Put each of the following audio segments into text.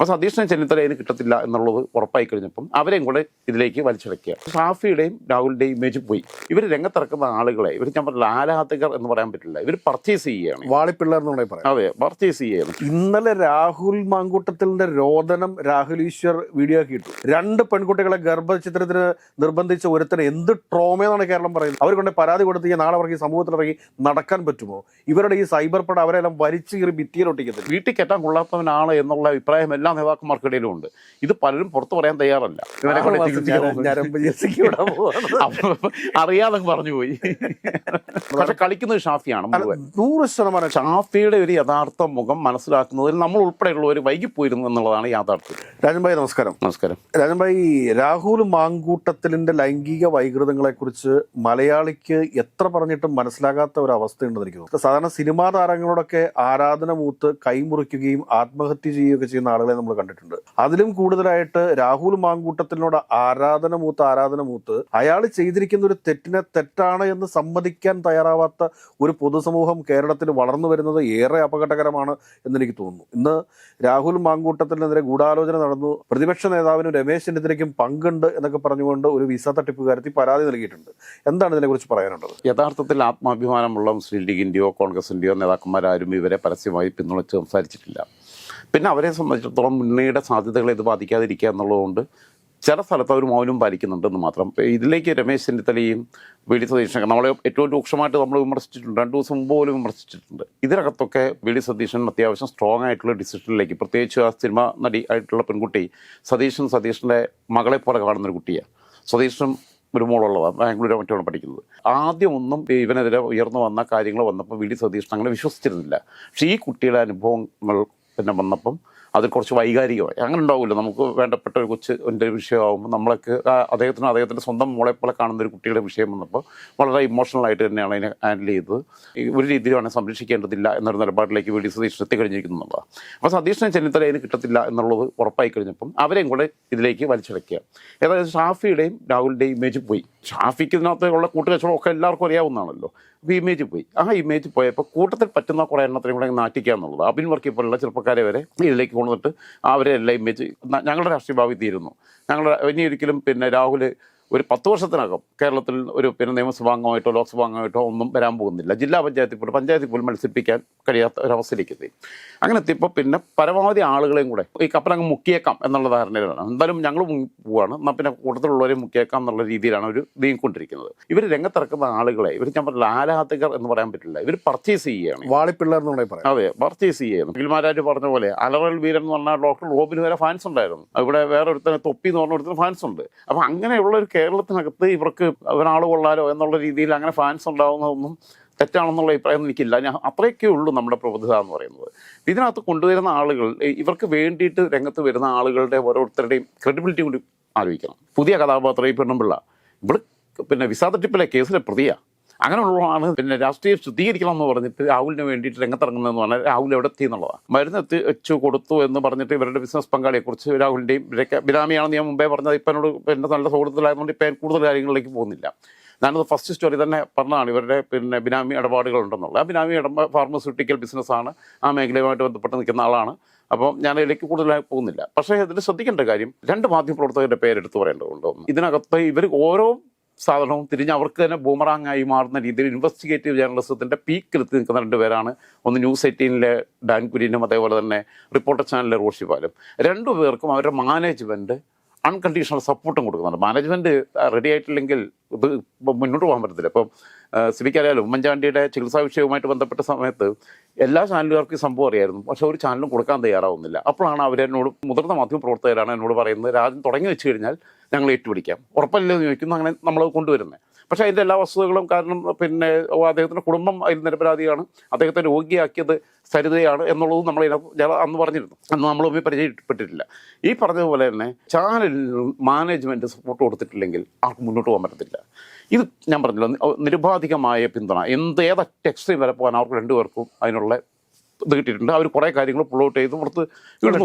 അപ്പോൾ സതീഷിനെ ചെന്നിത്തല അതിന് കിട്ടത്തില്ല എന്നുള്ളത് ഉറപ്പായി കഴിഞ്ഞപ്പം അവരെയും കൂടെ ഇതിലേക്ക് വലിച്ചിടക്കുക ഷാഫിയുടെയും രാഹുലിന്റെയും ഇമേജ് പോയി. ഇവർ രംഗത്തിറക്കുന്ന ആളുകളെ ഇവർ ഞാൻ പറഞ്ഞില്ല ആരാധകർ എന്ന് പറയാൻ പറ്റില്ല. ഇവർ പർച്ചേസ് ചെയ്യുകയാണ്. വാളിപ്പിള്ളർ എന്ന് പറയാം. അതെ പർച്ചേസ് ചെയ്യുകയാണ്. ഇന്നലെ രാഹുൽ മാങ്കൂട്ടത്തിന്റെ രോദനം രാഹുൽ ഈശ്വർ വീഡിയോ ആക്കി ഇട്ടു. രണ്ട് പെൺകുട്ടികളെ ഗർഭചിത്രത്തിന് നിർബന്ധിച്ച ഒരുത്തന് എന്ത് ട്രോമയെന്നാണ് കേരളം പറയുന്നത്? അവർ കൊണ്ട് പരാതി കൊടുത്ത് ഈ നാളെ ഇറങ്ങി സമൂഹത്തിൽ ഇറങ്ങി നടക്കാൻ പറ്റുമോ? ഇവരുടെ ഈ സൈബർ പട അവരെല്ലാം വലിച്ചു കീറി ഭിത്തിയിലൊട്ടിക്കുന്നത് വീട്ടിൽ കെട്ടാൻ കൊള്ളാത്തവനാണ് എന്നുള്ള അഭിപ്രായം എല്ലാ നേതാക്കന്മാർക്കിടയിലും ഉണ്ട് ഇത് പലരും പുറത്തു പറയാൻ തയ്യാറല്ല. ഇവരെ കൊണ്ട് അറിയാതെ പറഞ്ഞു പോയി. പക്ഷെ കളിക്കുന്നത് ഷാഫിയാണ് നൂറ് ശതമാനം ഷാഫിയുടെ ഒരു യഥാർത്ഥ മുഖം മനസ്സിലാക്കുന്നതിൽ നമ്മൾ ഉൾപ്പെടെയുള്ളവർ വൈകിപ്പോയിരുന്നു എന്നുള്ളതാണ് യാഥാർത്ഥ്യം. രാജൻഭായി നമസ്കാരം. നമസ്കാരം. രാജൻഭായി രാഹുൽ മാങ്കൂട്ടത്തിലിന്റെ ലൈംഗിക വൈകൃതങ്ങളെ കുറിച്ച് മലയാളിക്ക് എത്ര പറഞ്ഞിട്ടും മനസ്സിലാകാത്ത ഒരു അവസ്ഥയുണ്ടെന്ന് എനിക്ക് തോന്നുന്നു. സാധാരണ സിനിമാ താരങ്ങളോടൊക്കെ ആരാധന മൂത്ത് കൈമുറിക്കുകയും ആത്മഹത്യ ചെയ്യുകയൊക്കെ ചെയ്യുന്ന ആളുകളെ നമ്മൾ കണ്ടിട്ടുണ്ട്. അതിലും കൂടുതലായിട്ട് രാഹുൽ മാങ്കൂട്ടത്തിനോട് ആരാധന മൂത്ത് ആരാധന മൂത്ത് അയാൾ ചെയ്തിരിക്കുന്ന ഒരു തെറ്റിനെ തെറ്റാണ് എന്ന് സമ്മതിക്കാൻ തയ്യാറാവാത്ത ഒരു പൊതുസമൂഹം കേരളത്തിൽ വളർന്നു വരുന്നത് ഏറെ അപകടകരമാണ് എന്നെനിക്ക് തോന്നുന്നു. ഇന്ന് രാഹുൽ മാങ്കൂട്ടത്തിനെതിരെ ഗൂഢാലോചന നടന്നു. പ്രതിപക്ഷ നേതാവിനും രമേശ് ചെന്നിത്തലയ്ക്കും പങ്കുണ്ട് എന്നൊക്കെ പറഞ്ഞുകൊണ്ട് ഒരു വിസ തട്ടിപ്പ് തട്ടിപ്പുകാരത്തി പരാതി നൽകിയിട്ടുണ്ട്. എന്താണ് ഇതിനെക്കുറിച്ച് പറയാനുള്ളത്? യഥാർത്ഥത്തിൽ ആത്മാഭിമാനമുള്ള മുസ്ലിം ലീഗിന്റെയോ കോൺഗ്രസിന്റെയോ നേതാക്കന്മാരാരും ഇവരെ പരസ്യമായി പിന്തുണച്ച് സംസാരിച്ചിട്ടില്ല. പിന്നെ അവരെ സംബന്ധിച്ചിടത്തോളം മുന്നണിയുടെ സാധ്യതകളെ ഇത് ബാധിക്കാതിരിക്കുക എന്നുള്ളതുകൊണ്ട് ചില സ്ഥലത്ത് അവർ മൗനം പാലിക്കുന്നുണ്ടെന്ന് മാത്രം. ഇതിലേക്ക് രമേശ് ചെന്നിത്തലയും വി ഡി നമ്മളെ ഏറ്റവും രൂക്ഷമായിട്ട് നമ്മൾ വിമർശിച്ചിട്ടുണ്ട്. രണ്ടു ദിവസം മുമ്പ് പോലും വിമർശിച്ചിട്ടുണ്ട്. ഇതിനകത്തൊക്കെ വി ഡി സതീശൻ അത്യാവശ്യം സ്ട്രോങ് ആയിട്ടുള്ള ഡിസിഷനിലേക്ക് പ്രത്യേകിച്ച് ആ സിനിമ നടി ആയിട്ടുള്ള പെൺകുട്ടി സതീശൻ സതീഷിന്റെ മകളെ പോലെ കാണുന്നൊരു കുട്ടിയാണ് സതീഷും ഒരു മോളുള്ളതാണ് ബാംഗ്ലൂരോ മറ്റോ പഠിക്കുന്നത്. ആദ്യം ഒന്നും ഇവനെതിരെ ഉയർന്നു വന്ന കാര്യങ്ങൾ വന്നപ്പോൾ വി ഡി അങ്ങനെ വിശ്വസിച്ചിരുന്നില്ല. പക്ഷേ ഈ കുട്ടിയുടെ അനുഭവങ്ങൾ പിന്നെ വന്നപ്പം അത് കുറച്ച് വൈകാരികമായി. അങ്ങനെ ഉണ്ടാവില്ല നമുക്ക് വേണ്ടപ്പെട്ട ഒരു കൊച്ച് എന്റെ വിഷയമാകുമ്പോൾ നമ്മളൊക്കെ അദ്ദേഹത്തിന് അദ്ദേഹത്തിന്റെ സ്വന്തം മോളെ പോലെ കാണുന്ന ഒരു കുട്ടിയുടെ വിഷയം വന്നപ്പോൾ വളരെ ഇമോഷണൽ ആയിട്ട് തന്നെയാണ് അതിനെ ഹാൻഡിൽ ചെയ്തത്. ഒരു രീതിയിലാണ് സംരക്ഷിക്കേണ്ടതില്ല എന്നൊരു നിലപാടിലേക്ക് വി ഡി സതീഷ് എത്തിക്കഴിഞ്ഞിരിക്കുന്നുള്ളതാണ് അപ്പോൾ സതീഷിനെ ചെന്നിത്തല അതിന് കിട്ടത്തില്ല എന്നുള്ളത് ഉറപ്പായി കഴിഞ്ഞപ്പം അവരെയും കൂടെ ഇതിലേക്ക് വലിച്ചിടയ്ക്കുക ഏതായത് ഷാഫിയുടെയും രാഹുലിന്റെയും ഇമേജ് പോയി. ഷാഫിക്ക് ഇതിനകത്ത് ഉള്ള കൂട്ടുകച്ചവടം ഒക്കെ എല്ലാവർക്കും അറിയാവുന്നതാണല്ലോ. അപ്പോൾ ഇമേജ് പോയി. ആ ഇമേജ് പോയപ്പോൾ കൂട്ടത്തിൽ പറ്റുന്ന കുറേ എണ്ണത്തിനും കൂടെ നാട്ടിക്കുക എന്നുള്ളത്. അബിൻ വർക്കി പോലുള്ള ചെറുപ്പക്കാരെ വരെ ഇതിലേക്ക് കൊണ്ടുവന്നിട്ട് അവരെ എല്ലാം ഇമേജ് ഞങ്ങളുടെ രാഷ്ട്രീയ ഭാവി തീരുന്നു. ഞങ്ങളുടെ ഇനി ഒരിക്കലും പിന്നെ രാഹുൽ ഒരു പത്ത് വർഷത്തിനകം കേരളത്തിൽ ഒരു പിന്നെ നിയമസഭാ അംഗമായിട്ടോ ലോക്സഭാ അംഗമായിട്ടോ ഒന്നും വരാൻ പോകുന്നില്ല. ജില്ലാ പഞ്ചായത്തിൽ പോലും പഞ്ചായത്തിൽ പോലും മത്സരിപ്പിക്കാൻ കഴിയാത്ത ഒരവസ്ഥയിലേക്ക് എത്തി. അങ്ങനെ എത്തിയപ്പോൾ പിന്നെ പരമാവധി ആളുകളെയും കൂടെ ഈ കപ്പലങ്ങ് മുക്കിയേക്കാം എന്നുള്ള ധാരണയിലാണ്. എന്തായാലും ഞങ്ങൾ പോവാണ്. എന്നാൽ പിന്നെ കൂട്ടത്തിലുള്ളവരെ മുക്കിയേക്കാം എന്നുള്ള രീതിയിലാണ് അവർ നീങ്ങിക്കൊണ്ടിരിക്കുന്നത് ഇവർ രംഗത്തിറക്കുന്ന ആളുകളെ ഇവർ ഞാൻ പറഞ്ഞില്ല ആരാധകർ എന്ന് പറയാൻ പറ്റില്ല. ഇവർ പർച്ചേസ് ചെയ്യുകയാണ്. വാളിപ്പിള്ളർ എന്ന് വേണമെങ്കിൽ അതെ പർച്ചേസ് ചെയ്യുന്നു. ഗിൽമാരാജ് പറഞ്ഞ പോലെ അലറൽ വീരൻ എന്ന് പറഞ്ഞാൽ ഡോക്ടർ റോബിന് വരെ ഫാൻസ് ഉണ്ടായിരുന്നു. ഇവിടെ വേറെ ഒരുത്തന് തൊപ്പി എന്ന് പറഞ്ഞ ഒരുത്തന് ഫാൻസ് ഉണ്ട്. അപ്പം അങ്ങനെയുള്ള ഒരു കേരളത്തിനകത്ത് ഇവർക്ക് ഒരാൾ കൊള്ളാലോ എന്നുള്ള രീതിയിൽ അങ്ങനെ ഫാൻസ് ഉണ്ടാവുന്നതൊന്നും തെറ്റാണെന്നുള്ള അഭിപ്രായം എനിക്കില്ല. ഞാൻ അത്രയൊക്കെ ഉള്ളൂ നമ്മുടെ പ്രബുദ്ധത എന്ന് പറയുന്നത്. ഇതിനകത്ത് കൊണ്ടുവരുന്ന ആളുകൾ ഇവർക്ക് വേണ്ടിയിട്ട് രംഗത്ത് വരുന്ന ആളുകളുടെ ഓരോരുത്തരുടെയും ക്രെഡിബിലിറ്റി കൂടി ആലോചിക്കണം. പുതിയ കഥാപാത്രം ഈ പെണ്ണുമ്പിള്ള ഇവിടെ പിന്നെ വിസ തട്ടിപ്പിലെ കേസിലെ പ്രതിയാണ് അങ്ങനെയുള്ളതാണ് പിന്നെ രാഷ്ട്രീയം ശുദ്ധീകരിക്കണം എന്ന് പറഞ്ഞിട്ട് രാഹുലിന് വേണ്ടിയിട്ട് രംഗത്തിറങ്ങുന്നതെന്ന് പറഞ്ഞാൽ രാഹുൽ എവിടെ എത്തി എന്നുള്ളതാണ്. മരുന്ന് എത്തി വെച്ചു കൊടുത്തു എന്ന് പറഞ്ഞിട്ട് ഇവരുടെ ബിസിനസ് പങ്കാളിയെക്കുറിച്ച് രാഹുലിന്റെയും ഇവരൊക്കെ ബിനാമിയാണെന്ന് ഞാൻ മുമ്പേ പറഞ്ഞത് ഇപ്പം എന്നോട് എന്റെ നല്ല സുഹൃത്തുക്കളായതുകൊണ്ട് ഇപ്പം കൂടുതൽ കാര്യങ്ങളിലേക്ക് പോകുന്നില്ല. ഞാനത് ഫസ്റ്റ് സ്റ്റോറി തന്നെ പറഞ്ഞതാണ് ഇവരുടെ പിന്നെ ബിനാമി ഇടപാടുകളുണ്ടെന്നുള്ളത്. ആ ബിനാമി ഇടപ ഫാർമസ്യൂട്ടിക്കൽ ബിസിനസ്സാണ് ആ മേഖലയുമായിട്ട് ബന്ധപ്പെട്ട് നിൽക്കുന്ന ആളാണ്. അപ്പം ഞാൻ ഇതിലേക്ക് കൂടുതലായി പോകുന്നില്ല. പക്ഷേ ഇതിൽ ശ്രദ്ധിക്കേണ്ട കാര്യം രണ്ട് മാധ്യമപ്രവർത്തകരുടെ പേരെടുത്ത് പറയേണ്ടതുണ്ട് ഇതിനകത്ത് ഇവർ ഓരോ സാധനവും തിരിഞ്ഞ് അവർക്ക് തന്നെ ബൂമറാങ്ങായി മാറുന്ന രീതിയിൽ ഇൻവെസ്റ്റിഗേറ്റീവ് ജേർണലിസത്തിന്റെ പീക്കിലെത്തി നിൽക്കുന്ന രണ്ട് പേരാണ്. ഒന്ന് ന്യൂസ് എയ്റ്റീനിലെ ഡാൻ കുര്യനും അതേപോലെ തന്നെ റിപ്പോർട്ടർ ചാനലിലെ റോഷിപാലും രണ്ടു പേർക്കും അവരുടെ മാനേജ്മെന്റ് അൺകണ്ടീഷണൽ സപ്പോർട്ടും കൊടുക്കുന്നുണ്ട്. മാനേജ്മെന്റ് റെഡി ആയിട്ടില്ലെങ്കിൽ ഇത് മുന്നോട്ട് പോകാൻ പറ്റത്തില്ല. ഇപ്പം സിവിക്കറിയാലോ ഉമ്മൻചാണ്ടിയുടെ ചികിത്സാ വിഷയവുമായിട്ട് ബന്ധപ്പെട്ട സമയത്ത് എല്ലാ ചാനലുകാർക്കും ഈ സംഭവം അറിയായിരുന്നു. പക്ഷെ ഒരു ചാനലും കൊടുക്കാൻ തയ്യാറാവുന്നില്ല. അപ്പോഴാണ് അവരെന്നോട് മുതിർന്ന മാധ്യമ പ്രവർത്തകരാണ് എന്നോട് പറയുന്നത് രാജ്യം തുടങ്ങി വെച്ച് കഴിഞ്ഞാൽ ഞങ്ങൾ ഏറ്റുപിടിക്കാം. ഉറപ്പല്ലേ എന്ന് ചോദിക്കുന്നു അങ്ങനെ നമ്മൾ കൊണ്ടുവരുന്നത് പക്ഷേ അതിന്റെ എല്ലാ വസ്തുതകളും കാരണം പിന്നെ അദ്ദേഹത്തിന്റെ കുടുംബം അതിൽ നിരപരാധിയാണ്. അദ്ദേഹത്തെ രോഗിയാക്കിയത് സരിതയാണ് എന്നുള്ളതും നമ്മൾ ഞാൻ അന്ന് പറഞ്ഞിരുന്നു. അന്ന് നമ്മൾ തമ്മിൽ പരിചയപ്പെട്ടിട്ടില്ല. ഈ പറഞ്ഞതുപോലെ തന്നെ ചാനലിൽ മാനേജ്മെന്റ് സപ്പോർട്ട് കൊടുത്തിട്ടില്ലെങ്കിൽ ആർക്കും മുന്നോട്ട് പോകാൻ പറ്റത്തില്ല. ഇത് ഞാൻ പറഞ്ഞല്ലോ നിരുപാധികമായ പിന്തുണ. എന്ത് ഏതൊക്കെ എക്സ്ട്രീം വരെ പോകാൻ അവർക്ക് രണ്ടുപേർക്കും അതിനുള്ള ഇത് കിട്ടിയിട്ടുണ്ട്. അവർ കുറേ കാര്യങ്ങൾ പുൾ ഔട്ട് ചെയ്ത് പുറത്ത്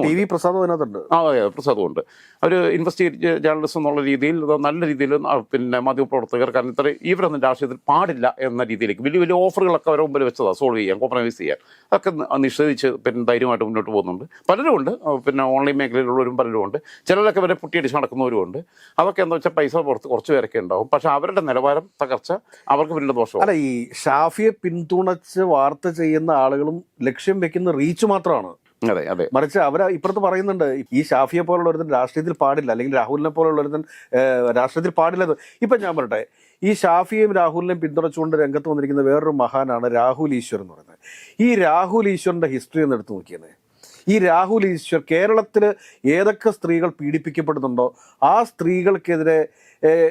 ടി വി പ്രസാദ് അതിനകത്തുണ്ട്. ആ അതെ പ്രസാദമുണ്ട്. അവർ ഇൻവെസ്റ്റിഗേറ്റ് ജേർണലിസം എന്നുള്ള രീതിയിൽ നല്ല രീതിയിൽ പിന്നെ മാധ്യമപ്രവർത്തകർ കാരണം ഇത്ര ഇവരൊന്നും രാഷ്ട്രീയത്തിൽ പാടില്ല എന്ന രീതിയിലേക്ക് വലിയ വലിയ ഓഫറുകളൊക്കെ അവരെ മുമ്പിൽ വെച്ചതാണ് സോൾവ് ചെയ്യാൻ കോംപ്രമൈസ് ചെയ്യാൻ. അതൊക്കെ നിഷേധിച്ച് പിന്നെ ധൈര്യമായിട്ട് മുന്നോട്ട് പോകുന്നുണ്ട്. പലരും ഉണ്ട് പിന്നെ ഓൺലൈൻ മേഖലയിലുള്ളവരും പലരും ഉണ്ട് ചിലരൊക്കെ വരെ പൊട്ടിയടിച്ച് നടക്കുന്നവരും ഉണ്ട്. അതൊക്കെ എന്താ വെച്ചാൽ പൈസ പുറത്ത് കുറച്ച് പേരൊക്കെ ഉണ്ടാവും. പക്ഷെ അവരുടെ നിലവാരം തകർച്ച അവർക്ക് വലിയ ദോഷം അല്ല ഈ ഷാഫിയെ പിന്തുണച്ച് വാർത്ത ചെയ്യുന്ന ആളുകളും ലക്ഷ്യം വെക്കുന്ന റീച്ച് മാത്രമാണ്. അതെ അതെ. മറിച്ച് അവർ ഇപ്പുറത്ത് പറയുന്നുണ്ട് ഈ ഷാഫിയെ പോലുള്ള ഒരുത്തൻ രാഷ്ട്രീയത്തിൽ പാടില്ല അല്ലെങ്കിൽ രാഹുലിനെ പോലുള്ള ഒരുത്തൻ രാഷ്ട്രീയത്തിൽ പാടില്ല ഇപ്പം ഞാൻ പറയട്ടെ ഈ ഷാഫിയെയും രാഹുലിനെയും പിന്തുണച്ചുകൊണ്ട് രംഗത്ത് വന്നിരിക്കുന്ന വേറൊരു മഹാനാണ് രാഹുൽ ഈശ്വർ എന്ന് പറയുന്നത്. ഈ രാഹുൽ ഈശ്വറിന്റെ ഹിസ്റ്ററി ഒന്ന് എടുത്തു നോക്കിയത് ഈ രാഹുൽ ഈശ്വർ കേരളത്തിൽ ഏതൊക്കെ സ്ത്രീകൾ പീഡിപ്പിക്കപ്പെടുന്നുണ്ടോ ആ സ്ത്രീകൾക്കെതിരെ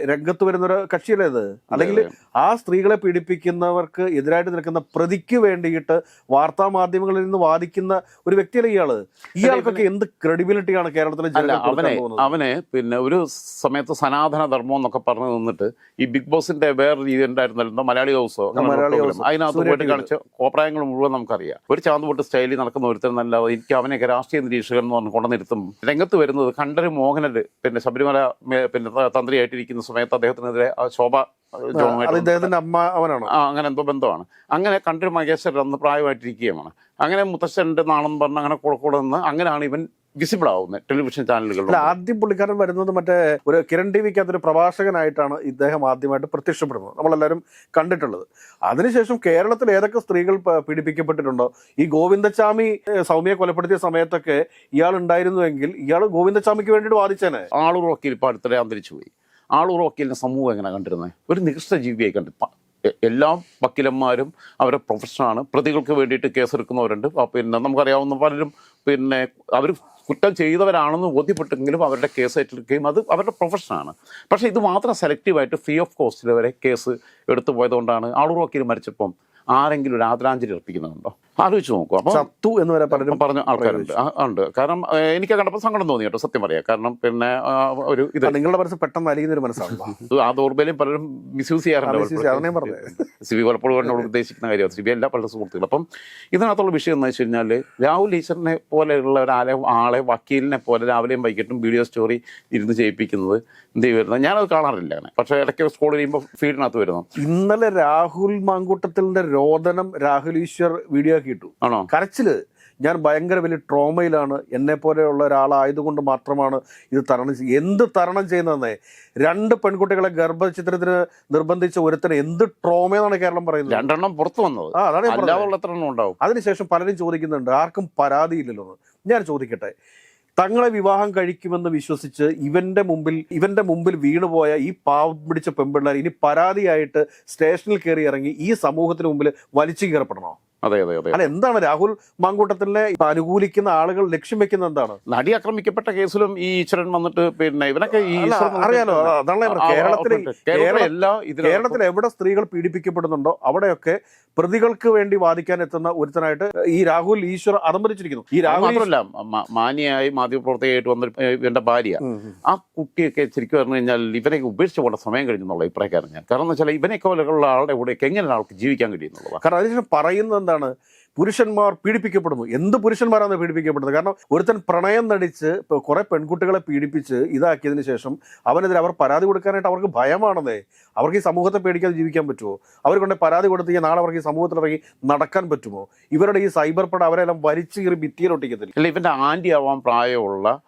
രംഗത്ത് വരുന്ന ഒരു കക്ഷിയല്ലേ ഇത്? അല്ലെങ്കിൽ ആ സ്ത്രീകളെ പീഡിപ്പിക്കുന്നവർക്ക് എതിരായിട്ട് നിൽക്കുന്ന പ്രതിക്ക് വേണ്ടിയിട്ട് വാർത്താ മാധ്യമങ്ങളിൽ നിന്ന് വാദിക്കുന്ന ഒരു വ്യക്തിയല്ല ഇയാൾ? ഇയാൾക്കൊക്കെ എന്ത് ക്രെഡിബിലിറ്റിയാണ് കേരളത്തിലെ അവനെ അവനെ പിന്നെ ഒരു സമയത്ത് സനാതന ധർമ്മം എന്നൊക്കെ പറഞ്ഞു നിന്നിട്ട് ഈ ബിഗ് ബോസിന്റെ വേറെ രീതി ഉണ്ടായിരുന്നല്ലോ മലയാളി ഹൗസോ. അതിനകത്ത് പോയിട്ട് കാണിച്ച കോപ്രായങ്ങൾ മുഴുവൻ നമുക്കറിയാം. ഒരു ചാന്ത് പൊട്ട് സ്റ്റൈലിൽ നടക്കുന്ന ഒരുത്തരം ഒരുത്തരനല്ലാതെ എനിക്ക് അവനെയൊക്കെ രാഷ്ട്രീയ നിരീക്ഷകൻ എന്ന് പറഞ്ഞ് കൊണ്ടുവന്നിരുത്തും. രംഗത്ത് വരുന്നത് കണ്ടര് മോഹനര് പിന്നെ ശബരിമല പിന്നെ തന്ത്രിയായിട്ടിരിക്കുന്ന സമയത്ത് അദ്ദേഹത്തിനെതിരെ ശോഭ അദ്ദേഹത്തിന്റെ അമ്മ അവനാണ്. ആ അങ്ങനെ എന്തോ ബന്ധമാണ്. അങ്ങനെ കണ്ടൊരു മഹേശ്വരൻ അന്ന് പ്രായമായിട്ടിരിക്കുകയാണ്. അങ്ങനെ മുത്തശ്ശന്റെ നാണെന്ന് പറഞ്ഞ് അങ്ങനെ കൂടെ കൂടെ നിന്ന് അങ്ങനെയാണ് ഇവൻ വിസിബിൾ ആവുന്നത് ടെലിവിഷൻ ചാനലുകളിൽ ആദ്യം പുള്ളിക്കാരൻ വരുന്നത് മറ്റേ ഒരു കിരൺ ടി വിക്ക് അതൊരു പ്രഭാഷകനായിട്ടാണ് ഇദ്ദേഹം ആദ്യമായിട്ട് പ്രത്യക്ഷപ്പെടുന്നത്. നമ്മളെല്ലാവരും കണ്ടിട്ടുള്ളത്. അതിനുശേഷം കേരളത്തിൽ ഏതൊക്കെ സ്ത്രീകൾ പീഡിപ്പിക്കപ്പെട്ടിട്ടുണ്ടോ? ഈ ഗോവിന്ദച്ചാമി ഏഹ്, സൗമ്യയെ കൊലപ്പെടുത്തിയ സമയത്തൊക്കെ ഇയാൾ ഉണ്ടായിരുന്നുവെങ്കിൽ ഇയാൾ ഗോവിന്ദച്ചാമിക്ക് വേണ്ടിയിട്ട് വാദിച്ചേനെ. ആളൂർ വക്കീൽ ഇപ്പോൾ അടുത്തിടെ അന്തരിച്ചു പോയി ആളൂർ വക്കീലിനെ സമൂഹം എങ്ങനെ കണ്ടിരുന്നത് ഒരു നികൃഷ്ട ജീവിയായി കണ്ടു എല്ലാ വക്കീലന്മാരും അവരെ പ്രൊഫഷനാണ് പ്രതികൾക്ക് വേണ്ടിയിട്ട് കേസെടുക്കുന്നവരുണ്ട്. പിന്നെ നമുക്കറിയാവുന്ന പലരും പിന്നെ അവർ കുറ്റം ചെയ്തവരാണെന്ന് ബോധ്യപ്പെട്ടെങ്കിലും അവരുടെ കേസ് ഏറ്റെടുക്കുകയും അത് അവരുടെ പ്രൊഫഷനാണ് പക്ഷേ ഇത് മാത്രം സെലക്റ്റീവായിട്ട് ഫ്രീ ഓഫ് കോസ്റ്റിൽ വരെ കേസ് എടുത്തു പോയതുകൊണ്ടാണ് ആളൂർ വക്കീൽ മരിച്ചപ്പം ആരെങ്കിലും ഒരു ആദരാഞ്ജലി അർപ്പിക്കുന്നുണ്ടോ ആലോചിച്ച് നോക്കും. അപ്പൊ ചത്തു എന്ന് വരെ പലരും പറഞ്ഞ ആൾക്കാരുണ്ട്. ഉണ്ട്. കാരണം എനിക്ക് കണ്ടപ്പോൾ സങ്കടം തോന്നി കേട്ടോ സത്യം പറയാം. കാരണം പിന്നെ ഒരു ഇത്. നിങ്ങളുടെ മനസ്സ് പെട്ടെന്ന് അലിയുന്ന ഒരു മനസ്സാണ് ആ ദൗർബല്യം പലരും മിസ്യൂസ് ചെയ്യാറുണ്ട്. സിബി പലപ്പോഴും എന്നോട് ഉദ്ദേശിക്കുന്ന കാര്യമാണ്. സിബി എല്ലാ പല സുഹൃത്തുക്കൾ. അപ്പം ഇതിനകത്തുള്ള വിഷയം എന്ന് വെച്ച് കഴിഞ്ഞാൽ രാഹുൽ ഈശ്വറിനെ പോലെയുള്ള ഒരാളെ ആളെ വക്കീലിനെ പോലെ രാവിലെയും വൈകിട്ടും വീഡിയോ സ്റ്റോറി ഇരുന്ന് ചെയ്യിപ്പിക്കുന്നത് എന്ത് വരുന്നത് ഞാനത് കാണാറില്ല അങ്ങനെ. പക്ഷേ ഇടയ്ക്ക് സ്കോൾ ചെയ്യുമ്പോൾ ഫീഡിനകത്ത് വരുന്നു. ഇന്നലെ രാഹുൽ മാങ്കൂട്ടത്തിന്റെ രോദനം രാഹുൽ ഈശ്വർ വീഡിയോ ഇട്ടു ആണോ? കരച്ചിൽ. ഞാൻ ഭയങ്കര വലിയ ട്രോമയിലാണ്. എന്നെ പോലെയുള്ള ഒരാളായതുകൊണ്ട് മാത്രമാണ് ഇത് തരണം എന്ത് തരണം ചെയ്യുന്നതെന്നേ. രണ്ട് പെൺകുട്ടികളെ ഗർഭചിത്രത്തിന് നിർബന്ധിച്ച ഒരുത്തന് എന്ത് ട്രോമയെന്നാണ് കേരളം പറയുന്നത്? രണ്ടെണ്ണം പുറത്തു വന്നത്. ആ അതാണ് ഉണ്ടാവും? അതിനുശേഷം പലരും ചോദിക്കുന്നുണ്ട് ആർക്കും പരാതിയില്ലല്ലോ ഞാൻ ചോദിക്കട്ടെ. തങ്ങളെ വിവാഹം കഴിക്കുമെന്ന് വിശ്വസിച്ച് ഇവന്റെ മുമ്പിൽ ഇവന്റെ മുമ്പിൽ വീണുപോയ ഈ പാവം പിടിച്ച പെൺപിള്ളേർ ഇനി പരാതിയായിട്ട് സ്റ്റേഷനിൽ കയറി ഇറങ്ങി ഈ സമൂഹത്തിന് മുമ്പിൽ വലിച്ചു കയറപ്പെടണോ അതെ അതെ അതെ. അല്ല എന്താണ് രാഹുൽ മാങ്കൂട്ടത്തിനെ ഇപ്പൊ അനുകൂലിക്കുന്ന ആളുകൾ ലക്ഷ്യം വെക്കുന്നത് എന്താണ്? നടി ആക്രമിക്കപ്പെട്ട കേസിലും ഈ ഈശ്വരൻ വന്നിട്ട് പിന്നെ ഇവനൊക്കെ അറിയാലോ അതാണ് ഇതിലും കേരളത്തിൽ എവിടെ സ്ത്രീകൾ പീഡിപ്പിക്കപ്പെടുന്നുണ്ടോ അവിടെയൊക്കെ പ്രതികൾക്ക് വേണ്ടി വാദിക്കാൻ എത്തുന്ന ഒരുത്തനായിട്ട് ഈ രാഹുൽ ഈശ്വർ അതമ്പതിച്ചിരിക്കുന്നു ഈ രാഹുൽ മാത്രമല്ല മാന്യയായി മാധ്യമപ്രവർത്തകയായിട്ട് വന്ന ഇവന്റെ ഭാര്യ. ആ കുട്ടിയൊക്കെ ശരിക്കും പറഞ്ഞു കഴിഞ്ഞാൽ ഇവനെ ഉപേക്ഷിച്ച് പോകേണ്ട സമയം കഴിഞ്ഞെന്നുള്ള അഭിപ്രായക്കാരൻ ഞാൻ. കാരണം എന്ന് വെച്ചാൽ ഇവനെ പോലെയുള്ള ആളുടെ കൂടെയൊക്കെ എങ്ങനെ ആൾക്ക് ജീവിക്കാൻ കഴിയുന്നുള്ളതാണ് കാരണം അതിനുശേഷം പറയുന്നത് എന്താണ്? പുരുഷന്മാർ പീഡിപ്പിക്കപ്പെടുന്നു. എന്ത് പുരുഷന്മാരാണ് പീഡിപ്പിക്കപ്പെടുന്നത്? കാരണം ഒരുത്തൻ പ്രണയം നടിച്ച് കുറെ പെൺകുട്ടികളെ പീഡിപ്പിച്ച് ഇതാക്കിയതിന് ശേഷം അവനെതിരെ അവർ പരാതി കൊടുക്കാനായിട്ട് അവർക്ക് ഭയമാണെന്നേ. അവർക്ക് ഈ സമൂഹത്തെ പേടിക്കാതെ ജീവിക്കാൻ പറ്റുമോ? അവർ കൊണ്ട് പരാതി കൊടുത്ത് നാളെ അവർക്ക് ഈ സമൂഹത്തിൽ ഇറങ്ങി നടക്കാൻ പറ്റുമോ? ഇവരുടെ ഈ സൈബർ പട അവരെല്ലാം വലിച്ചു കീറി ഭിത്തിയിലൊട്ടിക്കത്തില്ല? അല്ലെങ്കിൽ ഇവന്റെ ആന്റി ആവാൻ പ്രായമുള്ള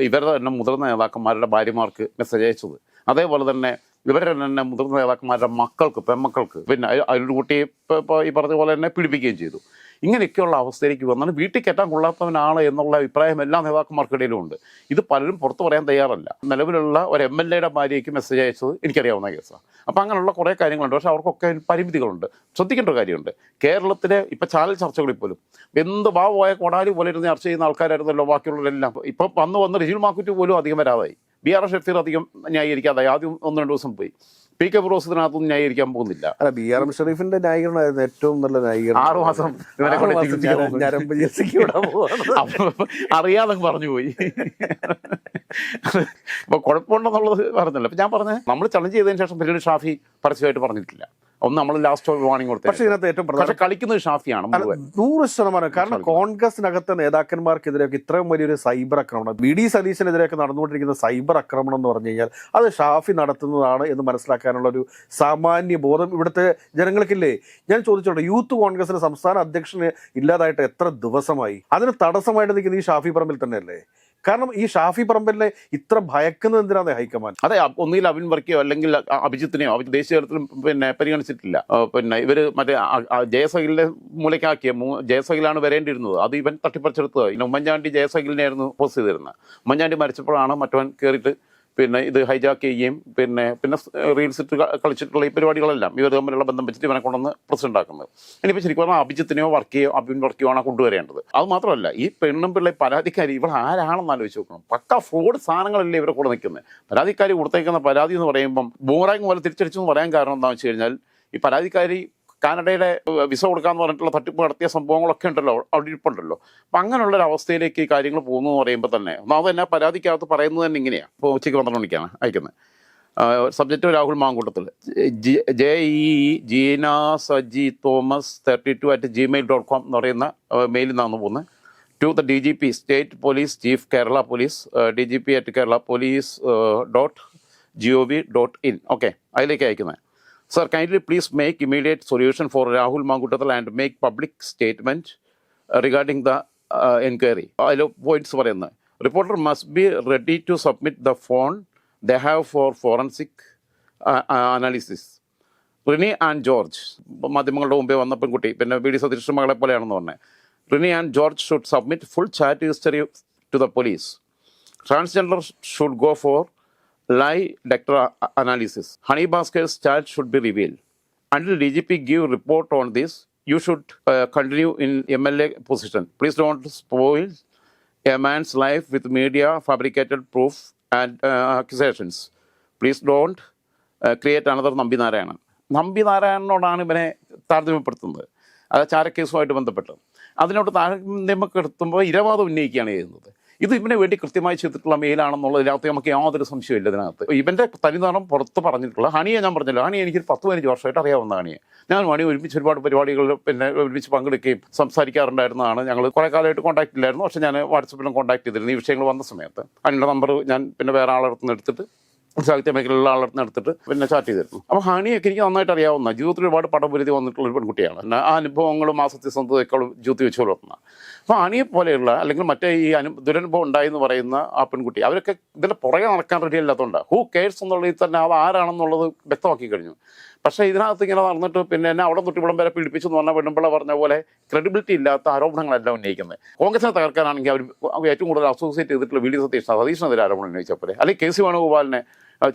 ഇവരുടെ തന്നെ മുതിർന്ന നേതാക്കന്മാരുടെ ഭാര്യമാർക്ക് മെസ്സേജ് അയച്ചത്. അതേപോലെ തന്നെ ഇവരുടെ തന്നെ മുതിർന്ന നേതാക്കന്മാരുടെ മക്കൾക്ക് പെമ്മക്കൾക്ക് പിന്നെ അതിലൊരു കുട്ടിയെ ഇപ്പൊ- ഇപ്പൊ ഈ പറഞ്ഞ പോലെ തന്നെ പീഡിപ്പിക്കുകയും ചെയ്തു. ഇങ്ങനെയൊക്കെയുള്ള അവസ്ഥയിലേക്ക് വന്നാണ് വീട്ടിൽ കയറ്റാൻ കൊള്ളാത്തവനാണ് എന്നുള്ള അഭിപ്രായം എല്ലാ നേതാക്കന്മാർക്കിടയിലും ഉണ്ട്. ഇത് പലരും പുറത്തു പറയാൻ തയ്യാറല്ല. നിലവിലുള്ള ഒരു എം എൽ എയുടെ ഭാര്യയ്ക്ക് മെസ്സേജ് അയച്ചത് എനിക്കറിയാവുന്ന കേസാണ് അപ്പം അങ്ങനെയുള്ള കുറേ കാര്യങ്ങളുണ്ട്. പക്ഷേ അവർക്കൊക്കെ പരിമിതികളുണ്ട്. ശ്രദ്ധിക്കേണ്ട ഒരു കാര്യമുണ്ട്. കേരളത്തിലെ ഇപ്പം ചാനൽ ചർച്ചകളിൽ പോലും എന്ത് വാ പോയ കൊടാലി പോലെ ഇരുന്ന് ചർച്ച ചെയ്യുന്ന ആൾക്കാരായിരുന്നല്ലോ ബാക്കിയുള്ളവരെല്ലാം. ഇപ്പം വന്ന് വന്ന് റിജിൽ മാക്കുറ്റി പോലും അധികം വരാതായി. ബി ആർ ഷെഫീർ അധികം ന്യായീകരിക്കാതെ ആദ്യം ഒന്ന് രണ്ട് ദിവസം പോയി. പി കെ ഫിറോസ് ഇതിനകത്തൊന്നും ന്യായീകരിക്കാൻ പോകുന്നില്ല. അല്ല ബി ആർ എം ഷെറീഫിന്റെ ന്യായീകരണമായിരുന്നു ഏറ്റവും നല്ല ന്യായീകരണം. ആറു മാസം അറിയാതെ പറഞ്ഞു പോയി. അപ്പൊ കുഴപ്പമുണ്ടെന്നുള്ളത് പറഞ്ഞല്ലോ. അപ്പൊ ഞാൻ പറഞ്ഞത് നമ്മൾ ചലഞ്ച് ചെയ്തതിന് ശേഷം പിന്നീട് ഷാഫി പരസ്യമായിട്ട് പറഞ്ഞിട്ടില്ല. ഒന്ന് നമ്മൾ ലാസ്റ്റ് വാണിംഗ് പക്ഷെ പക്ഷേ ഇതിനകത്ത് ഏറ്റവും പ്രധാന കളിക്കുന്നത് ഷാഫിയാണ് നൂറ് ശതമാനം. കാരണം. കോൺഗ്രസിനകത്തെ നേതാക്കന്മാർക്കെതിരെയൊക്കെ ഇത്രയും വലിയൊരു സൈബർ ആക്രമണം വി ഡി സതീശനെതിരെയൊക്കെ നടന്നുകൊണ്ടിരിക്കുന്ന സൈബർ ആക്രമണം എന്ന് പറഞ്ഞു കഴിഞ്ഞാൽ അത് ഷാഫി നടത്തുന്നതാണ് എന്ന് മനസ്സിലാക്കാനുള്ള ഒരു സാമാന്യ ബോധം ഇവിടുത്തെ ജനങ്ങൾക്കില്ലേ? ഞാൻ ചോദിച്ചോട്ടെ യൂത്ത് കോൺഗ്രസിന് സംസ്ഥാന അധ്യക്ഷന് ഇല്ലാതായിട്ട് എത്ര ദിവസമായി? അതിന് തടസ്സമായിട്ട് നിൽക്കുന്ന ഈ ഷാഫി പറമ്പിൽ തന്നെയല്ലേ? കാരണം ഈ ഷാഫി പറമ്പിലെ ഇത്ര ഭയക്കുന്നത് എന്തിനാണ് ഹൈക്കമാൻഡ്? അതെ ഒന്നുകിൽ അവൻ വർക്കിയോ അല്ലെങ്കിൽ അഭിജിത്തിനെയോ അഭി- ദേശീയ തലത്തിലും പിന്നെ പരിഗണിച്ചിട്ടില്ല. പിന്നെ ഇവർ മറ്റേ അ- അ- ജയസഹിലിനെ മൂലക്കാക്കിയ ജയസഹിലാണ് വരേണ്ടിയിരുന്നത്. അത് ഇവൻ തട്ടിപ്പറിച്ചെടുത്തത്. പിന്നെ ഉമ്മൻചാണ്ടി ജയസഹിലിനെയായിരുന്നു പോസ്റ്റ് ചെയ്തിരുന്നത്. ഉമ്മൻചാണ്ടി മരിച്ചപ്പോഴാണ് മറ്റവൻ കയറിയിട്ട് പിന്നെ ഇത് ഹൈജാക്ക് ചെയ്യുകയും പിന്നെ പിന്നെ റീൽസ് ഇട്ട് കളിച്ചിട്ടുള്ള ഈ പരിപാടികളെല്ലാം ഇവർ തമ്മിലുള്ള ബന്ധം വെച്ചിട്ട് ഇവനെ കൊണ്ടുവന്ന് പ്രസിഡന്റ് ആക്കുന്നത് ഇനിയിപ്പോൾ ശരിക്കും പറഞ്ഞാൽ അഭിജിത്തിനെയോ വർക്കിയോ അഭിൻ വർക്കിയോ ആണ് കൊണ്ടുവരേണ്ടത്. അത് മാത്രമല്ല ഈ പെണ്ണും പിള്ളേ പരാതിക്കാരി ഇവൾ ആരാണെന്ന് ആലോചിച്ച് നോക്കണം. പക്ക ഫ്രോഡ് സാധനങ്ങളല്ലേ ഇവരെ കൂടെ നിൽക്കുന്നത് പരാതിക്കാരി കൊടുത്തേക്കുന്ന പരാതി എന്ന് പറയുമ്പം ബോറാങ് പോലെ തിരിച്ചടിച്ചു എന്ന് പറയാൻ കാരണം എന്താണെന്ന് വെച്ച് കഴിഞ്ഞാൽ ഈ പരാതിക്കാരി കാനഡയുടെ വിസ കൊടുക്കാന്ന് പറഞ്ഞിട്ടുള്ള തട്ടിപ്പ് നടത്തിയ സംഭവങ്ങളൊക്കെ ഉണ്ടല്ലോ അവിടെ ഇരിപ്പുണ്ടല്ലോ. അപ്പം അങ്ങനെയുള്ള ഒരു അവസ്ഥയിലേക്ക് ഈ കാര്യങ്ങൾ പോകുന്നു എന്ന് പറയുമ്പോൾ തന്നെ ഒന്നാമത് തന്നെ പരാതിക്കകത്ത് പറയുന്നത് തന്നെ ഇങ്ങനെയാണ് ഇപ്പോൾ ഉച്ചയ്ക്ക് പന്ത്രണ്ട് മണിക്കാണ് അയക്കുന്നത് subject Rahul Mamkoottathil J E Jeena Saji Thomas thirty two at Gmail dot com എന്ന് പറയുന്ന മെയിലിൽ നിന്നാണ് പോകുന്നത്. To the D G P state police chief Kerala police D G P at Kerala police dot G O V dot in. Okay അതിലേക്ക് അയക്കുന്നത്. Sir kindly please make immediate solution for Rahul Mamkoottathil and make public statement regarding the enquiry അതിൽ points പറയുന്നത്. Reporter must be ready to submit the phone the have for forensic analysis Rini Ann George മാധ്യമങ്ങളുടെ മുമ്പേ വന്ന പെൺകുട്ടി പിന്നെ V D Satheesh മകളെ പോലെയാണെന്ന് പറഞ്ഞത് Rini and George should submit full chat history to the police transgender should go for lie detector analysis Honey Bhaskar's chat should be reveal until DGP give report on this, you should uh, continue in MLA position. Please don't spoil a man's life with media fabricated proof and uh, accusations. Please don't uh, create another Nambi Narayanan Nambi നാരായണനോടാണ് ഇവനെ താരതമ്യപ്പെടുത്തുന്നത് അത് ചാരക്കേസുമായിട്ട് ബന്ധപ്പെട്ട് അതിനോട് താരതമ്യമൊക്കെ ഇരവാദം ഉന്നയിക്കുകയാണ് ചെയ്യുന്നത് ഇത് ഇവന് വേണ്ടി കൃത്യമായി ചെയ്തിട്ടുള്ള മെയിലാണെന്നുള്ളതിനകത്ത് നമുക്ക് യാതൊരു സംശയമില്ല ഇതിനകത്ത്. ഇവന്റെ തനിനിറം പുറത്ത് പറഞ്ഞിട്ടുള്ള ഹണിയെ ഞാൻ പറഞ്ഞല്ലോ. ഹണി എനിക്ക് പത്ത് പതിനഞ്ച് വർഷമായിട്ട് അറിയാവുന്ന ഹണിയെ. ഞാൻ ഹണി ഒരുമിച്ച് ഒരുപാട് പരിപാടികളിൽ പിന്നെ ഒരുമിച്ച് പങ്കെടുക്കുകയും സംസാരിക്കാറുണ്ടായിരുന്നതാണ്. ഞങ്ങൾ കുറേ കാലമായിട്ട് കോൺടാക്ട് ഇല്ലായിരുന്നു. പക്ഷേ ഞാൻ വാട്സപ്പിലും കോൺടാക്ട് ചെയ്തിരുന്നു ഈ വിഷയങ്ങൾ വന്ന സമയത്ത്. ഹണിയുടെ നമ്പർ ഞാൻ പിന്നെ വേറെ ആളെടുത്ത് നിന്ന് എടുത്തിട്ട് സാഹിത്യ മേഖലയിലുള്ള ആളെടുത്ത് എടുത്തിട്ട് പിന്നെ ചാറ്റ് ചെയ്തിരുന്നു. അപ്പോൾ ഹണിയൊക്കെ എനിക്ക് നന്നായിട്ട് അറിയാവുന്ന ജീവിതത്തിൽ ഒരുപാട് പടപുരുതി വന്നിട്ടുള്ള ഒരു പെൺകുട്ടിയാണ്. പിന്നെ ആ അനുഭവങ്ങളും ആ സത്യസന്ധതയൊക്കെ ജ്യോതി വെച്ച് പുലർത്തുന്ന. അപ്പോൾ അണിയെ പോലെയുള്ള അല്ലെങ്കിൽ മറ്റേ ഈ അനു ദുരനുഭവം ഉണ്ടായി എന്ന് പറയുന്ന ആ പെൺകുട്ടി അവരൊക്കെ ഇതിന്റെ പുറകെ നടക്കാൻ റെഡി അല്ലാത്തതുകൊണ്ട് ഹൂ കെയർസ് എന്നുള്ളതിൽ തന്നെ അത് ആരാണെന്നുള്ളത് വ്യക്തമാക്കി കഴിഞ്ഞു. പക്ഷേ ഇതിനകത്ത് ഇങ്ങനെ നടന്നിട്ട് പിന്നെ എന്നെ അവിടെ തൊട്ട് വരെ പീഡിപ്പിച്ചു എന്ന് പറഞ്ഞ പെണ്ണുമ്പിള്ള പറഞ്ഞ പോലെ ക്രെഡിബിലിറ്റി ഇല്ലാത്ത ആരോപണങ്ങളല്ല ഉന്നയിക്കുന്നത് കോൺഗ്രസിനെ തകർക്കാനാണെങ്കിൽ അവർ ഏറ്റവും കൂടുതൽ അസോസിയേറ്റ് ചെയ്തിട്ടുള്ള വി ഡി സതീഷ് സതീഷിനെതിരെ ആരോപണം ഉന്നയിച്ചാൽ പോലെ അല്ലെങ്കിൽ കെ സി വേണുഗോപാലിനെ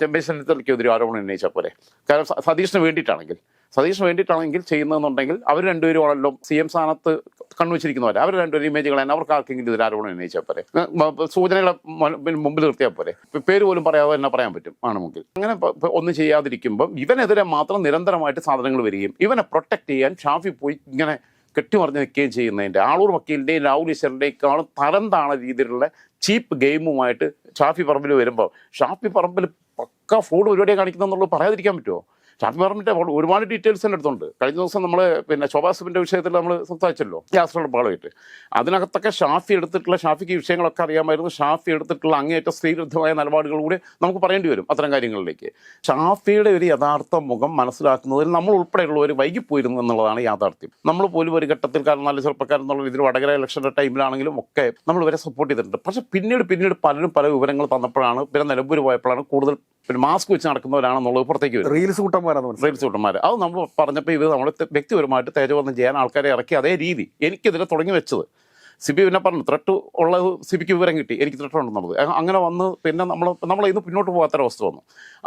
ചെമ്പേശ്വരത്തിലേക്കെതിരെ ആരോപണം ഉന്നയിച്ചാൽ പോലെ കാരണം സതീഷിന് വേണ്ടിയിട്ടാണെങ്കിൽ. സതീഷിന് വേണ്ടിയിട്ടാണെങ്കിൽ ചെയ്യുന്നതെന്നുണ്ടെങ്കിൽ അവർ രണ്ടുപേരും ആണല്ലോ സി എം സ്ഥാനത്ത് കണ്ണുവച്ചിരിക്കുന്നവരെ. അവർ രണ്ടുപേരും ഇമേജുകൾ തന്നെ അവർക്ക് ആർക്കെങ്കിലും ഇതിൽ ആരോപണം ഉന്നയിച്ചാൽ പോരെ. സൂചനകളെ മുമ്പിൽ നിർത്തിയാൽ പോരെ. പേര് പോലും പറയാതെ തന്നെ പറയാൻ പറ്റും ആണെങ്കിൽ അങ്ങനെ ഒന്നും ചെയ്യാതിരിക്കുമ്പം ഇവനെതിരെ മാത്രം നിരന്തരമായിട്ട് സാധനങ്ങൾ വരികയും ഇവനെ പ്രൊട്ടക്ട് ചെയ്യാൻ ഷാഫി പോയി ഇങ്ങനെ കെട്ടിമറിഞ്ഞ് നിൽക്കുകയും ചെയ്യുന്നതിന്റെ ആളൂർ വക്കീലിന്റെയും രാഹുൽ ഈശ്വരന്റെയും തരം താണ രീതിയിലുള്ള ചീപ്പ് ഗെയിമുമായിട്ട് ഷാഫി പറമ്പിൽ വരുമ്പോൾ ഷാഫി പറമ്പിൽ പക്ക ഫ്രോഡ് പരിപാടിയെ കാണിക്കുന്നെന്നുള്ളത് പറയാതിരിക്കാൻ പറ്റുമോ ഷാഫി പറമ്പിന്റെ ഒരുപാട് ഡീറ്റെയിൽസ് എന്റെ അടുത്തുണ്ട് കഴിഞ്ഞ ദിവസം നമ്മൾ പിന്നെ ശോഭാസുവിന്റെ വിഷയത്തിൽ നമ്മൾ സംസാരിച്ചല്ലോ യാത്രയുടെ പാളുമായിട്ട് അതിനകത്തൊക്കെ ഷാഫി എടുത്തിട്ടുള്ള ഷാഫിക്ക് ഈ വിഷയങ്ങളൊക്കെ അറിയാമായിരുന്നു. ഷാഫി എടുത്തിട്ടുള്ള അങ്ങേയറ്റ സ്ത്രീവിരുദ്ധമായ നിലപാടുകൾ കൂടി നമുക്ക് പറയേണ്ടി വരും അത്തരം കാര്യങ്ങളിലേക്ക്. ഷാഫിയുടെ ഒരു യഥാർത്ഥ മുഖം മനസ്സിലാക്കുന്നതിൽ നമ്മൾ ഉൾപ്പെടെയുള്ളവർ വൈകിപ്പോയിരുന്നു എന്നുള്ളതാണ് യാഥാർത്ഥ്യം. നമ്മൾ പോലും ഒരു ഘട്ടത്തിൽ കാരണം നല്ല ചെറുപ്പക്കാരൻ എന്നുള്ള രീതിയിൽ വടകര ഇലക്ഷന്റെ ടൈമിലാണെങ്കിലും ഒക്കെ നമ്മൾ ഇവരെ സപ്പോർട്ട് ചെയ്തിട്ടുണ്ട്. പക്ഷേ പിന്നീട് പിന്നീട് പലരും പല വിവരങ്ങൾ തന്നപ്പോഴാണ് പിന്നെ നിലമ്പൂർ പോയപ്പോഴാണ് കൂടുതൽ പിന്നെ മാസ്ക് വെച്ച് നടക്കുന്നവരാണെന്നുള്ളത് പുറത്തേക്ക് വരും. റീൽസ് കൂട്ടന്മാരാണ് റീൽസ് കൂട്ടന്മാർ അത് നമ്മൾ പറഞ്ഞപ്പോൾ ഇത് നമ്മൾ വ്യക്തിപരമായിട്ട് തേജോവധം ചെയ്യാൻ ആൾക്കാരെ ഇറക്കി അതേ രീതി. എനിക്കെതിരെ തുടങ്ങി വെച്ചത്. സിബി പിന്നെ പറഞ്ഞു ത്രട്ട് ഉള്ളത് സിബിക്ക് വിവരം കിട്ടി. എനിക്ക് ത്രട്ട് ഉണ്ടെന്നുള്ളത്. അങ്ങനെ വന്ന് പിന്നെ നമ്മൾ നമ്മൾ ഇന്ന് പിന്നോട്ട് പോകാത്തൊരവസ്ഥ വന്നു.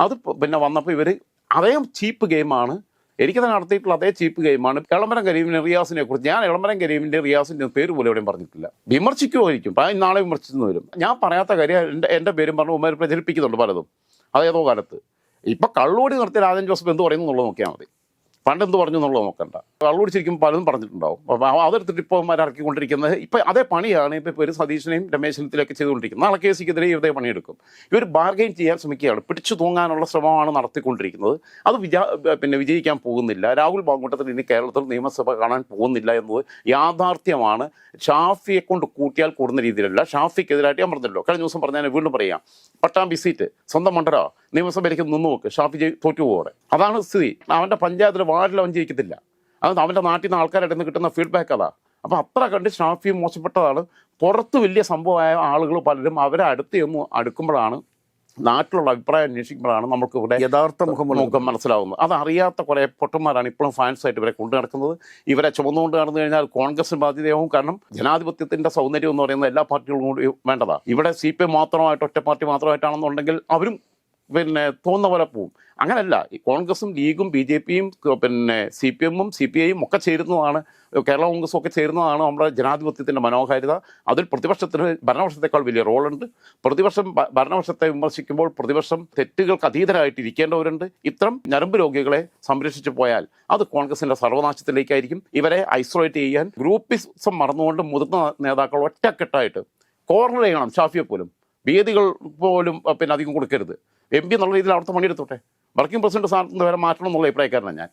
അത് പിന്നെ വന്നപ്പോൾ ഇവർ അതേ ചീപ്പ് ഗെയിമാണ്. എനിക്ക് തന്നെ നടത്തിയിട്ടുള്ള അതേ ചീപ്പ് ഗെയിമാണ്. എളമരം കരീമിനെ റിയാസിനെ കുറിച്ച് ഞാൻ എളമരം കരീമിന്റെ റിയാസിന്റെ പേര് പോലും എവിടെയും പറഞ്ഞിട്ടില്ല. വിമർശിക്കുമായിരിക്കും ഇന്നാളെ നാളെ വിമർശിച്ചെന്ന് വരും. ഞാൻ പറയാത്ത കാര്യം എന്റെ എന്റെ പേരും പറഞ്ഞു ഉമ്മേർ പ്രചരിപ്പിക്കുന്നുണ്ട് പലതും. അതേതോ കാലത്ത്. ഇപ്പൊ കള്ളോടി നിർത്തി രാജൻ ജോസഫ് എന്ത് പറയുന്നു എന്നുള്ളത് നോക്കിയാൽ മതി. പണ്ട് എന്ത് പറഞ്ഞു എന്നുള്ളത് നോക്കണ്ട. കള്ളുകൂടി ശരിക്കും പലതും പറഞ്ഞിട്ടുണ്ടാവും. അപ്പം അതെടുത്തിട്ട് ഇപ്പോൾ ഇറക്കിക്കൊണ്ടിരിക്കുന്നത് ഇപ്പം അതേ പണിയാണ് ഇപ്പോൾ ഒരു സതീശനെയും രമേശനത്തിലൊക്കെ ചെയ്തുകൊണ്ടിരിക്കുന്നത്. നാളെ കെ സിക്കെതിരെ ഇവരുടെ പണിയെടുക്കും. ഇവർ ബാർഗെയിൻ ചെയ്യാൻ ശ്രമിക്കുകയാണ്. പിടിച്ചു തൂങ്ങാനുള്ള ശ്രമമാണ് നടത്തിക്കൊണ്ടിരിക്കുന്നത്. അത് വിജാ പിന്നെ വിജയിക്കാൻ പോകുന്നില്ല. രാഹുൽ ബാങ്കൂട്ടത്തിൽ ഇനി കേരളത്തിൽ നിയമസഭ കാണാൻ പോകുന്നില്ല എന്നത് യാഥാർത്ഥ്യമാണ്. ഷാഫിയെ കൊണ്ട് കൂട്ടിയാൽ കൂടുന്ന രീതിയിലല്ല. ഷാഫിക്കെതിരായിട്ട് ഞാൻ പറഞ്ഞല്ലോ. കഴിഞ്ഞ ദിവസം പറഞ്ഞാൽ വീണ്ടും പറയാം. പട്ടാമ്പി സീറ്റ് സ്വന്തം മണ്ഡല നിയമസഭയിലേക്ക് നിന്ന് നോക്ക്. ഷാഫി ജയ് തോറ്റു പോകോടെ അതാണ് സ്ഥിതി. അവന്റെ പഞ്ചായത്തിൽ വാർഡിൽ അവൻ ജയിക്കത്തില്ല. അത് അവന്റെ നാട്ടിൽ നിന്ന് ആൾക്കാരുടെ നിന്ന് കിട്ടുന്ന ഫീഡ്ബാക്ക് അതാ. അപ്പം അത്ര കണ്ട് ഷാഫി മോശപ്പെട്ടതാണ്. പുറത്ത് വലിയ സംഭവമായ ആളുകൾ പലരും അവരെ അടുത്ത് ചെന്ന് അടുക്കുമ്പോഴാണ് നാട്ടിലുള്ള അഭിപ്രായം അന്വേഷിക്കുമ്പോഴാണ് നമുക്ക് ഇവിടെ യഥാർത്ഥ മുഖം മുഖം മനസ്സിലാവുന്നത്. അതറിയാത്ത കുറേ പൊട്ടന്മാരാണ് ഇപ്പോഴും ഫാൻസായിട്ട് ഇവരെ കൊണ്ടു നടക്കുന്നത്. ഇവരെ ചുമന്നുകൊണ്ട് നടന്നു കഴിഞ്ഞാൽ കോൺഗ്രസിന് ബാധ്യതയാവും. കാരണം ജനാധിപത്യത്തിന്റെ സൗന്ദര്യം എന്ന് പറയുന്നത് എല്ലാ പാർട്ടികളും കൂടി വേണ്ടതാണ് ഇവിടെ സി പി എം മാത്രമായിട്ട് ഒറ്റ പാർട്ടി മാത്രമായിട്ടാണെന്നുണ്ടെങ്കിൽ അവരും പിന്നെ തോന്നുന്ന പോലെ പോവും. അങ്ങനല്ല. കോൺഗ്രസും ലീഗും ബി ജെ പിയും പിന്നെ സി പി എമ്മും സി പി ഐയും ഒക്കെ ചേരുന്നതാണ് കേരള കോൺഗ്രസും ഒക്കെ ചേരുന്നതാണ് നമ്മുടെ ജനാധിപത്യത്തിന്റെ മനോഹാരിത. അതിൽ പ്രതിപക്ഷത്തിന് ഭരണപക്ഷത്തെക്കാൾ വലിയ റോളുണ്ട്. പ്രതിപക്ഷം ഭരണപക്ഷത്തെ വിമർശിക്കുമ്പോൾ പ്രതിപക്ഷം തെറ്റുകൾക്ക് അതീതരായിട്ട് ഇരിക്കേണ്ടവരുണ്ട് ഇത്തരം ഞരമ്പ് രോഗികളെ സംരക്ഷിച്ചു പോയാൽ അത് കോൺഗ്രസിന്റെ സർവനാശത്തിലേക്കായിരിക്കും. ഇവരെ ഐസൊലേറ്റ് ചെയ്യാൻ ഗ്രൂപ്പിസം മറന്നുകൊണ്ട് മുതിർന്ന നേതാക്കൾ ഒറ്റക്കെട്ടായിട്ട് കോർണർ ചെയ്യണം ഷാഫിയെ പോലും. വേദികൾ പോലും പിന്നെ അധികം കൊടുക്കരുത്. എം പി എന്നുള്ള രീതിയിൽ അവിടുത്തെ പണിയെടുത്തോട്ടെ? വർക്കിംഗ് പ്രസിഡന്റ് സ്ഥാനത്ത് നിന്ന് വരെ മാറ്റണം എന്നുള്ള അഭിപ്രായക്കാരനാണ് ഞാൻ.